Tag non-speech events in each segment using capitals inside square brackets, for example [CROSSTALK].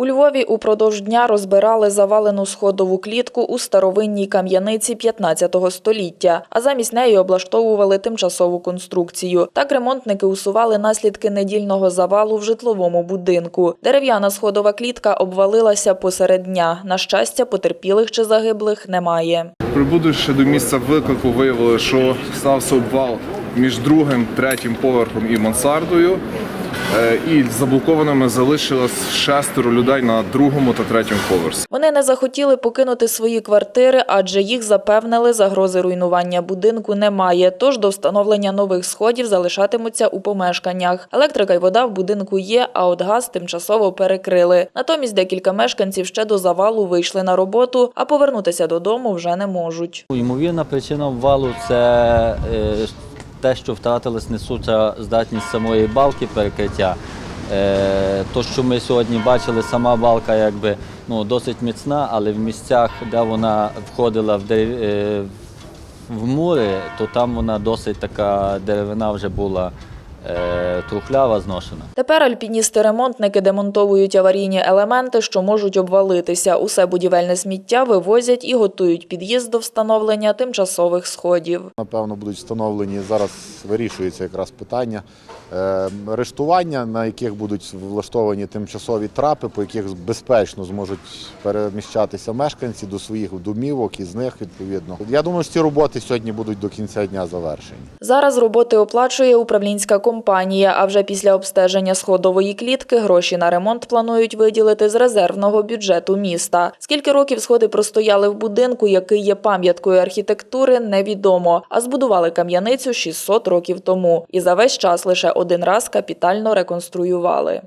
У Львові упродовж дня розбирали завалену сходову клітку у старовинній кам'яниці 15 століття, а замість неї облаштовували тимчасову конструкцію. Так ремонтники усували наслідки недільного завалу в житловому будинку. Дерев'яна сходова клітка обвалилася посеред дня. На щастя, потерпілих чи загиблих немає. Прибудувши до місця виклику, виявили, що стався обвал між другим, третім поверхом і мансардою. Е, І заблокованими залишилось шестеро людей на другому та третьому поверсі. Вони не захотіли покинути свої квартири, адже їх запевнили, загрози руйнування будинку немає. Тож до встановлення нових сходів залишатимуться у помешканнях. Електрика й вода в будинку є, а от газ тимчасово перекрили. Натомість декілька мешканців ще до завалу вийшли на роботу, а повернутися додому вже не можуть. Ймовірна причина обвалу це е, те, що втратилась несуча здатність самої балки перекриття. Е, То, що ми сьогодні бачили, сама балка якби ну, досить міцна, але в місцях, де вона входила в, е, в мури, то там вона досить така деревина вже була трухлява, зношена. Тепер альпіністи-ремонтники демонтовують аварійні елементи, що можуть обвалитися. Усе будівельне сміття вивозять і готують під'їзд до встановлення тимчасових сходів. Напевно, будуть встановлені зараз. Вирішується якраз питання е, рештування, на яких будуть влаштовані тимчасові трапи, по яких безпечно зможуть переміщатися мешканці до своїх домівок і з них відповідно. Я думаю, що ці роботи сьогодні будуть до кінця дня завершені. Зараз роботи оплачує управлінська компанія, а вже після обстеження сходової клітки гроші на ремонт планують виділити з резервного бюджету міста. Скільки років сходи простояли в будинку, який є пам'яткою архітектури, невідомо. А збудували кам'яницю 600 років тому. І за весь час лише один раз капітально реконструювали.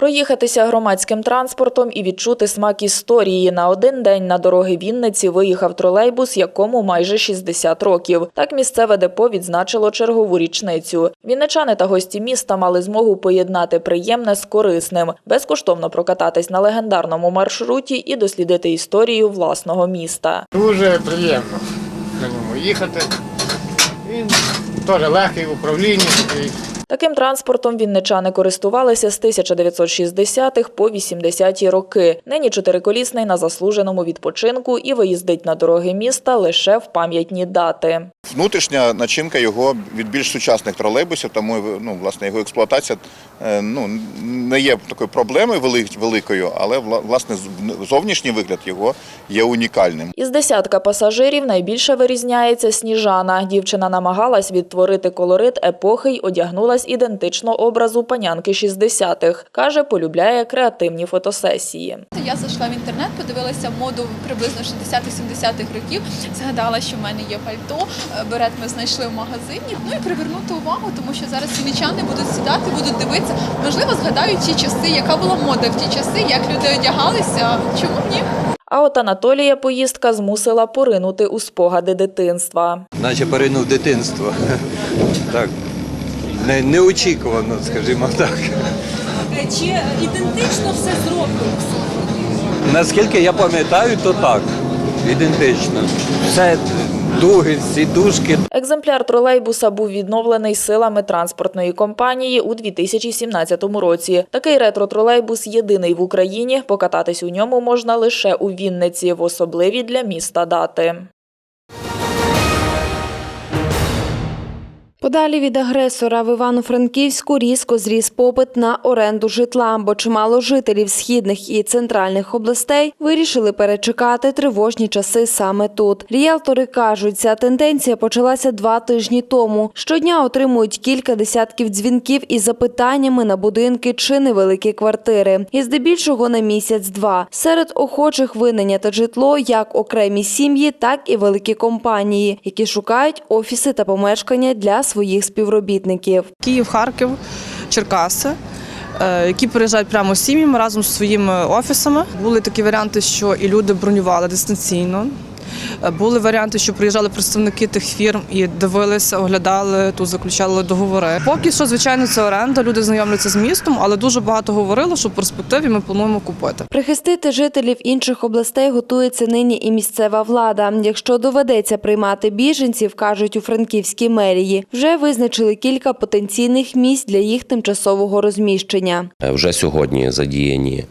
Проїхатися громадським транспортом і відчути смак історії. На один день на дороги Вінниці виїхав тролейбус, якому майже 60 років. Так місцеве депо відзначило чергову річницю. Вінничани та гості міста мали змогу поєднати приємне з корисним, безкоштовно прокататись на легендарному маршруті і дослідити історію власного міста. Дуже приємно на ньому їхати. Він теж легкий в управлінні. Таким транспортом вінничани користувалися з 1960-х по 80-ті роки. Нині чотириколісний на заслуженому відпочинку і виїздить на дороги міста лише в пам'ятні дати. Внутрішня начинка його від більш сучасних тролейбусів, тому ну, власне його експлуатація е, ну, не є такою проблемою великою, але власне зовнішній вигляд його є унікальним. Із десятка пасажирів найбільше вирізняється Сніжана. Дівчина намагалась відтворити колорит епохи й одягнулась ідентично образу панянки 60-х. Каже, полюбляє креативні фотосесії. Я зайшла в інтернет, подивилася моду приблизно 60-70-х років. Згадала, що в мене є пальто. Е, Берет ми знайшли в магазині. Ну і привернути увагу, тому що зараз вінничани будуть сідати, будуть дивитися. Можливо, згадають ті часи, яка була мода в ті часи, як люди одягалися. Чому ні? А от Анатолія поїздка змусила поринути у спогади дитинства. наче поринув дитинство. [LAUGHS] Так. Не, неочікувано, скажімо так. Чи ідентично все зроблено? Наскільки я пам'ятаю, то так. Ідентично. Все дуги, сідушки, Екземпляр тролейбуса був відновлений силами транспортної компанії у 2017 році. Такий ретро-тролейбус єдиний в Україні. Покататись у ньому можна лише у Вінниці в особливі для міста дати. Подалі від агресора в Івано-Франківську різко зріс попит на оренду житла, бо чимало жителів східних і центральних областей вирішили перечекати тривожні часи саме тут. Ріелтори кажуть, ця тенденція почалася два тижні тому. Щодня отримують кілька десятків дзвінків із запитаннями на будинки чи невеликі квартири. І здебільшого на місяць-два. Серед охочих винайняти житло як окремі сім'ї, так і великі компанії, які шукають офіси та помешкання для своїх співробітників. Київ, Харків, Черкаси, е, які приїжджають прямо з сім'ями разом з своїми офісами. Були такі варіанти, що і люди бронювали дистанційно. Були варіанти, що приїжджали представники тих фірм і дивилися, оглядали тут, заключали договори. Поки що, звичайно, це оренда. Люди знайомляться з містом, але дуже багато говорили, що в перспективі ми плануємо купити. Прихистити жителів інших областей готується нині і місцева влада. Якщо доведеться приймати біженців, кажуть у Франківській мерії, вже визначили кілька потенційних місць для їх тимчасового розміщення. Вже сьогодні задіяні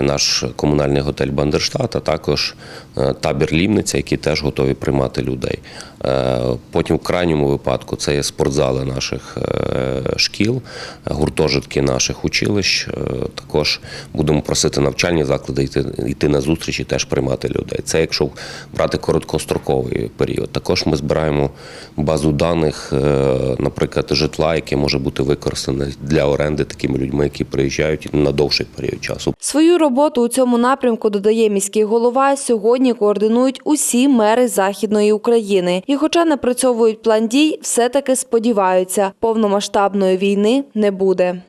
наш комунальний готель Бандерштат, а також е, табір Лімниця, теж готові приймати людей. Е, Потім в крайньому випадку це є спортзали наших е, шкіл, гуртожитки наших училищ. Е, Також будемо просити навчальні заклади йти, йти на зустріч і теж приймати людей. Це якщо брати короткостроковий період. Також ми збираємо базу даних, наприклад, житла, яке може бути використане для оренди такими людьми, які приїжджають на довший період часу. Свою роботу у цьому напрямку додає міський голова. Сьогодні координують усі мери західної України. Хоча напрацьовують план дій, все-таки сподіваються, повномасштабної війни не буде.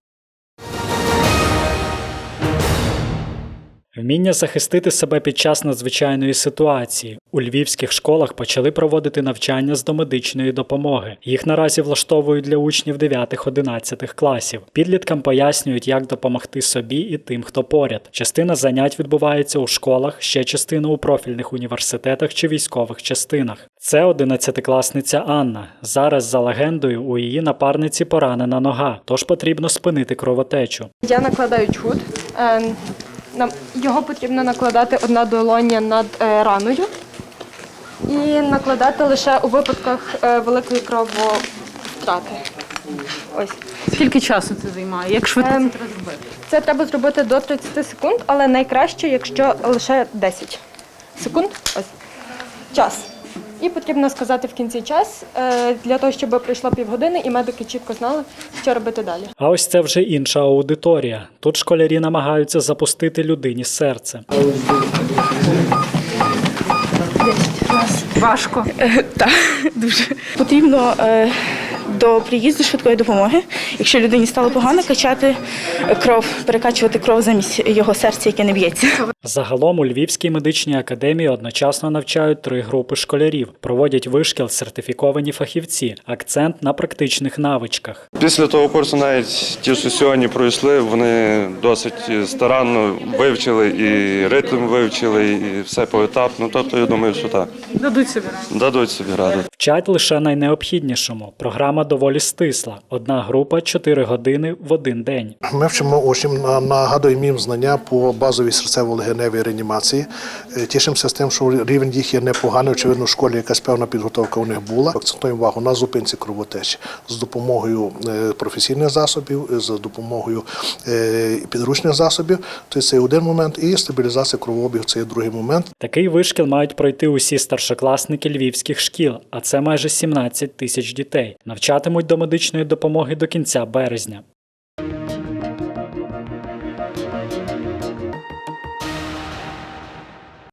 Вміння захистити себе під час надзвичайної ситуації. У львівських школах почали проводити навчання з домедичної допомоги. Їх наразі влаштовують для учнів 9-11 класів. Підліткам пояснюють, як допомогти собі і тим, хто поряд. Частина занять відбувається у школах, ще частина у профільних університетах чи військових частинах. Це 11-класниця Анна. Зараз, за легендою, у її напарниці поранена нога, тож потрібно спинити кровотечу. Я накладаю чуд. Нам- Його потрібно накладати одна долоня над е, раною і накладати лише у випадках е, великої крововтрати. Ось. Скільки часу це займає? Як швидко Ем, це треба зробити? Це треба зробити до 30 секунд, але найкраще, якщо лише 10 секунд. Ось. Час. І потрібно сказати в кінці час е, для того, щоб пройшло півгодини і медики чітко знали, що робити далі. А ось це вже інша аудиторія. Тут школярі намагаються запустити людині серце. Важко. Так, [LAUGHS] дуже потрібно е, до приїзду швидкої допомоги, якщо людині стало погано, качати кров, перекачувати кров замість його серця, яке не б'ється. Загалом у Львівській медичній академії одночасно навчають три групи школярів, проводять вишкіл сертифіковані фахівці, акцент на практичних навичках. Після того курсу навіть ті, що сьогодні пройшли, вони досить старанно вивчили і ритм вивчили, і все поетапно. Тобто я думаю, що так. Дадуть собі раду. Дадуть собі раду. Вчать лише найнеобхіднішому. Програма доволі стисла. Одна група 4 години в один день. Ми вчимо на- нагадуємо їм знання по базовій серцево-легеневій реанімації. Е, Тішимося з тим, що рівень їх є непоганий. Очевидно, в школі якась певна підготовка у них була. Акцентуємо увагу на зупинці кровотечі з допомогою е, професійних засобів, е, за допомогою підручних засобів. Тобто це один момент, і стабілізація кровообігу це є другий момент. Такий вишкіл мають пройти усі старшокласники львівських шкіл, а це майже 17 тисяч дітей. Навчатимуть до медичної допомоги до кінця березня.